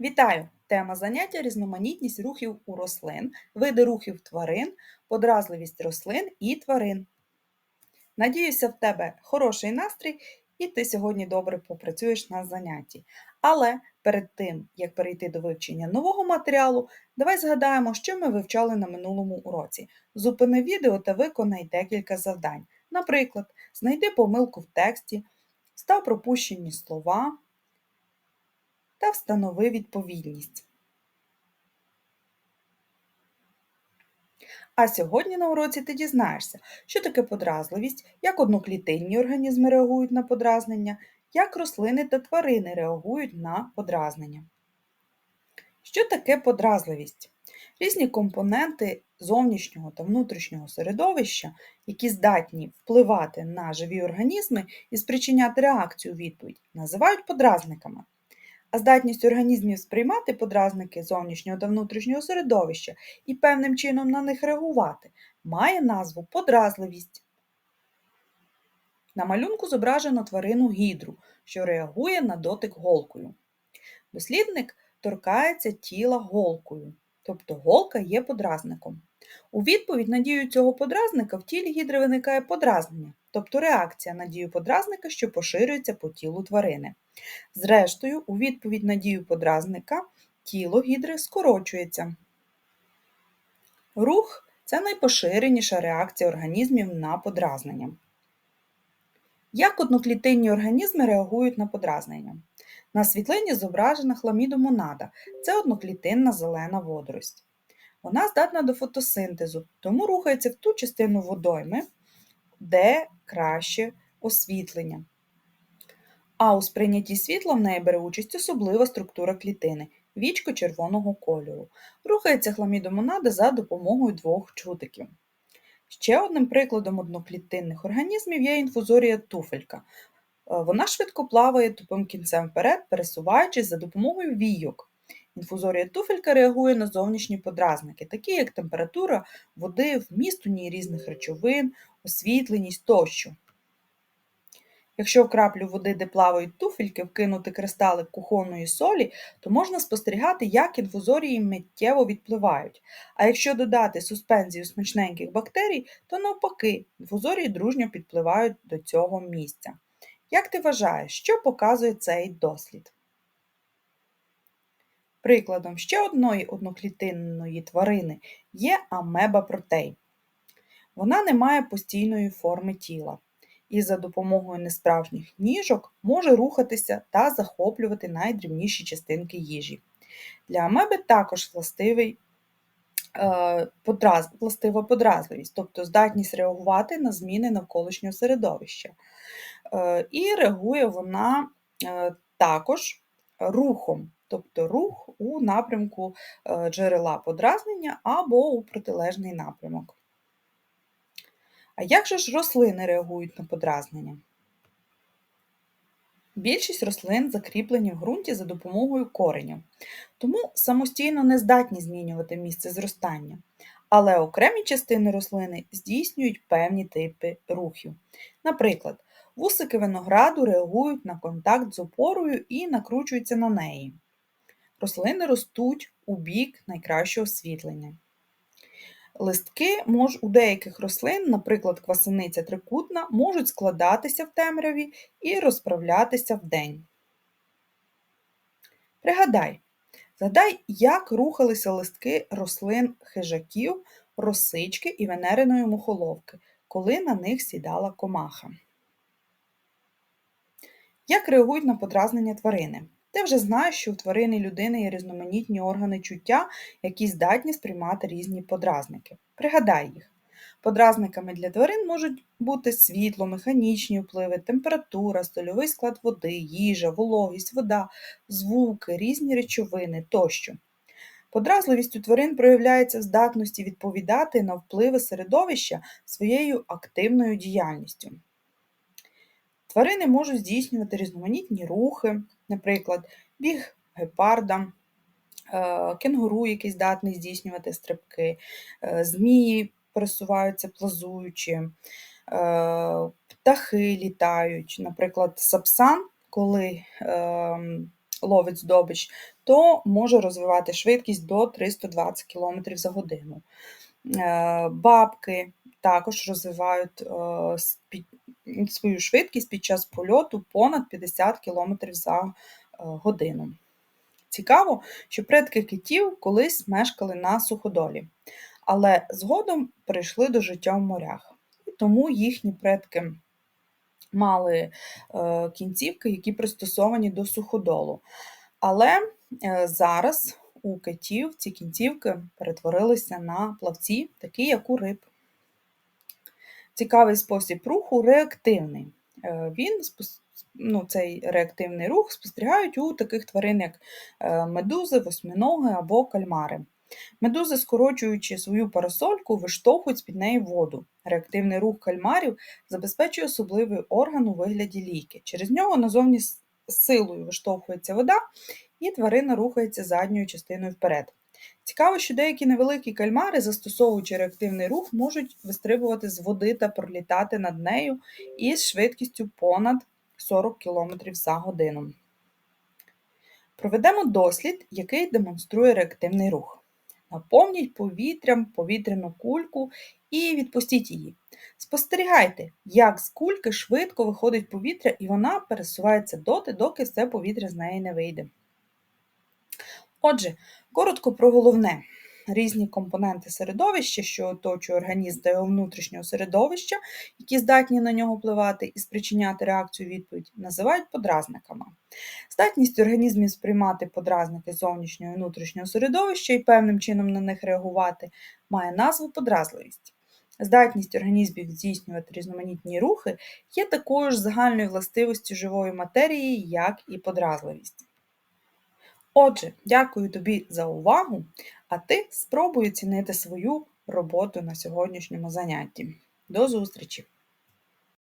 Вітаю! Тема заняття різноманітність рухів у рослин, види рухів тварин, подразливість рослин і тварин. Надіюся, в тебе хороший настрій і ти сьогодні добре попрацюєш на занятті. Але перед тим, як перейти до вивчення нового матеріалу, давай згадаємо, що ми вивчали на минулому уроці. Зупини відео та виконай декілька завдань. Наприклад, знайди помилку в тексті, став пропущені слова та встанови відповідність. А сьогодні на уроці ти дізнаєшся, що таке подразливість, як одноклітинні організми реагують на подразнення, як рослини та тварини реагують на подразнення. Що таке подразливість? Різні компоненти зовнішнього та внутрішнього середовища, які здатні впливати на живі організми і спричиняти реакцію відповідь, називають подразниками. А здатність організмів сприймати подразники зовнішнього та внутрішнього середовища і певним чином на них реагувати має назву подразливість. На малюнку зображено тварину гідру, що реагує на дотик голкою. Дослідник торкається тіла голкою, тобто голка є подразником. У відповідь на дію цього подразника в тілі гідри виникає подразнення, тобто реакція на дію подразника, що поширюється по тілу тварини. Зрештою, у відповідь на дію подразника тіло гідри скорочується. Рух це найпоширеніша реакція організмів на подразнення. Як одноклітинні організми реагують на подразнення? На світлині зображена хламідомонада це одноклітинна зелена водорость. Вона здатна до фотосинтезу, тому рухається в ту частину водойми, де краще освітлення. А у сприйнятті світла в неї бере участь особлива структура клітини вічко червоного кольору. Рухається хламідомонада за допомогою двох чутиків. Ще одним прикладом одноклітинних організмів є інфузорія туфелька. Е, вона швидко плаває тупим кінцем вперед, пересуваючись за допомогою війок. Інфузорія туфелька реагує на зовнішні подразники, такі як температура води, вміст у ній різних речовин, освітленість тощо. Якщо в краплю води, де плавають туфельки, вкинути кристалик кухонної солі, то можна спостерігати, як інфузорії миттєво відпливають. А якщо додати суспензію смачненьких бактерій, то навпаки, інфузорії дружньо підпливають до цього місця. Як ти вважаєш, що показує цей дослід? Прикладом ще одної одноклітинної тварини є амеба протей. Вона не має постійної форми тіла і за допомогою несправжніх ніжок може рухатися та захоплювати найдрібніші частинки їжі. Для амеби також властивий е, подраз, властива подразливість, тобто здатність реагувати на зміни навколишнього середовища. Е, і реагує вона е, також рухом, тобто рух у напрямку джерела подразнення або у протилежний напрямок. А як же ж рослини реагують на подразнення? Більшість рослин закріплені в ґрунті за допомогою коренів, тому самостійно не здатні змінювати місце зростання. Але окремі частини рослини здійснюють певні типи рухів. Наприклад, вусики винограду реагують на контакт з опорою і накручуються на неї. Рослини ростуть у бік найкращого освітлення. Листки мож, у деяких рослин, наприклад, квасениця трикутна, можуть складатися в темряві і розправлятися вдень. Пригадай, згадай, як рухалися листки рослин хижаків, росички і венериної мухоловки, коли на них сідала комаха. Як реагують на подразнення тварини? Ти вже знаєш, що у тварини і людини є різноманітні органи чуття, які здатні сприймати різні подразники. Пригадай їх. Подразниками для тварин можуть бути світло, механічні впливи, температура, стольовий склад води, їжа, вологість, вода, звуки, різні речовини тощо. Подразливість у тварин проявляється в здатності відповідати на впливи середовища своєю активною діяльністю. Тварини можуть здійснювати різноманітні рухи, наприклад, біг гепарда, е, кенгуру, який здатний здійснювати стрибки, е, змії пересуваються плазуючи, е, птахи літають. Наприклад, сапсан, коли ловить здобич, то може розвивати швидкість до 320 км за годину. Бабки також розвивають свою швидкість під час польоту понад 50 км за е, годину. Цікаво, що предки китів колись мешкали на суходолі, але згодом перейшли до життя в морях. І тому їхні предки мали е, кінцівки, які пристосовані до суходолу. Але е, зараз у китів ці кінцівки перетворилися на плавці, такі як у риб. Цікавий спосіб руху реактивний. Е, Він ну, цей реактивний рух спостерігають у таких тварин, як е, медузи, восьминоги або кальмари. Медузи, скорочуючи свою парасольку, виштовхують з-під неї воду. Реактивний рух кальмарів забезпечує особливий орган у вигляді лійки. Через нього назовні силою виштовхується вода, і тварина рухається задньою частиною вперед. Цікаво, що деякі невеликі кальмари, застосовуючи реактивний рух, можуть вистрибувати з води та пролітати над нею із швидкістю понад 40 км за годину. Проведемо дослід, який демонструє реактивний рух. Наповніть повітрям повітряну кульку і відпустіть її. Спостерігайте, як з кульки швидко виходить повітря, і вона пересувається доти, доки все повітря з неї не вийде. Отже, коротко про головне. Різні компоненти середовища, що оточує організм та його внутрішнього середовища, які здатні на нього впливати і спричиняти реакцію відповідь, називають подразниками. Здатність організмів сприймати подразники зовнішнього і внутрішнього середовища і певним чином на них реагувати має назву подразливість. Здатність організмів здійснювати різноманітні рухи є такою ж загальною властивістю живої матерії, як і подразливість. Отже, дякую тобі за увагу, а ти спробуй оцінити свою роботу на сьогоднішньому занятті. До зустрічі!